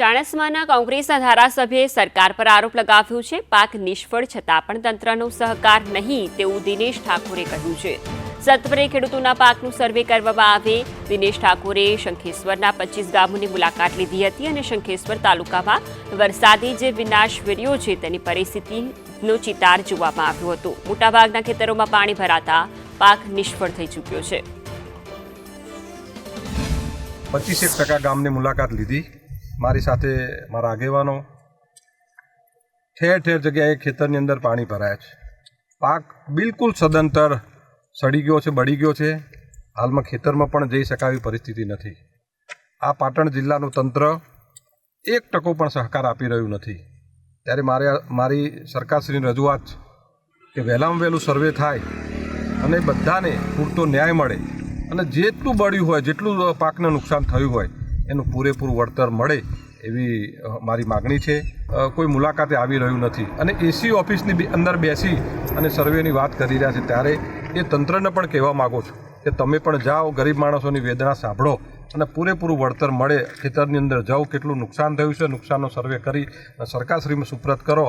ચાણસ્માના કોંગ્રેસના ધારાસભ્યે સરકાર પર આરોપ લગાવ્યો છે. પાક નિષ્ફળ છતાં પણ તંત્રનો સહકાર નહીં તેવું દિનેશ ઠાકોરે કહ્યું છે. સત્વરે ખેડૂતોના પાકનું સર્વે કરવામાં આવે. દિનેશ ઠાકોરે શંખેશ્વરના પચીસ ગામોની મુલાકાત લીધી હતી અને શંખેશ્વર તાલુકામાં વરસાદી જે વિનાશ વિર્યો છે તેની પરિસ્થિતિનો ચિતાર જોવામાં આવ્યો હતો. મોટાભાગના ખેતરોમાં પાણી ભરાતા પાક નિષ્ફળ થઈ ચૂક્યો છે. પચીસેક ટકા ગામની મુલાકાત લીધી. મારી સાથે મારા આગેવાનો. ઠેર ઠેર જગ્યાએ ખેતરની અંદર પાણી ભરાયા છે. પાક બિલકુલ સદંતર સડી ગયો છે, બળી ગયો છે. હાલમાં ખેતરમાં પણ જઈ શકાવી પરિસ્થિતિ નથી. આ પાટણ જિલ્લાનું તંત્ર એક ટકો પણ સહકાર આપી રહ્યું નથી. ત્યારે મારે મારી સરકારશ્રીની રજૂઆત કે વહેલામાં વહેલું સર્વે થાય અને બધાને પૂરતો ન્યાય મળે અને જેટલું બળ્યું હોય, જેટલું પાકને નુકસાન થયું હોય એનું પૂરેપૂરું વળતર મળે એવી મારી માગણી છે. કોઈ મુલાકાતે આવી રહ્યું નથી. અને એસી ઓફિસની અંદર બેસી અને સર્વેની વાત કરી રહ્યા છે ત્યારે એ તંત્રને પણ કહેવા માગો છું કે તમે પણ જાઓ, ગરીબ માણસોની વેદના સાંભળો અને પૂરેપૂરું વળતર મળે. ખેતરની અંદર જાઓ, કેટલું નુકસાન થયું છે, નુકસાનનો સર્વે કરી સરકારશ્રીમાં સુપ્રત કરો.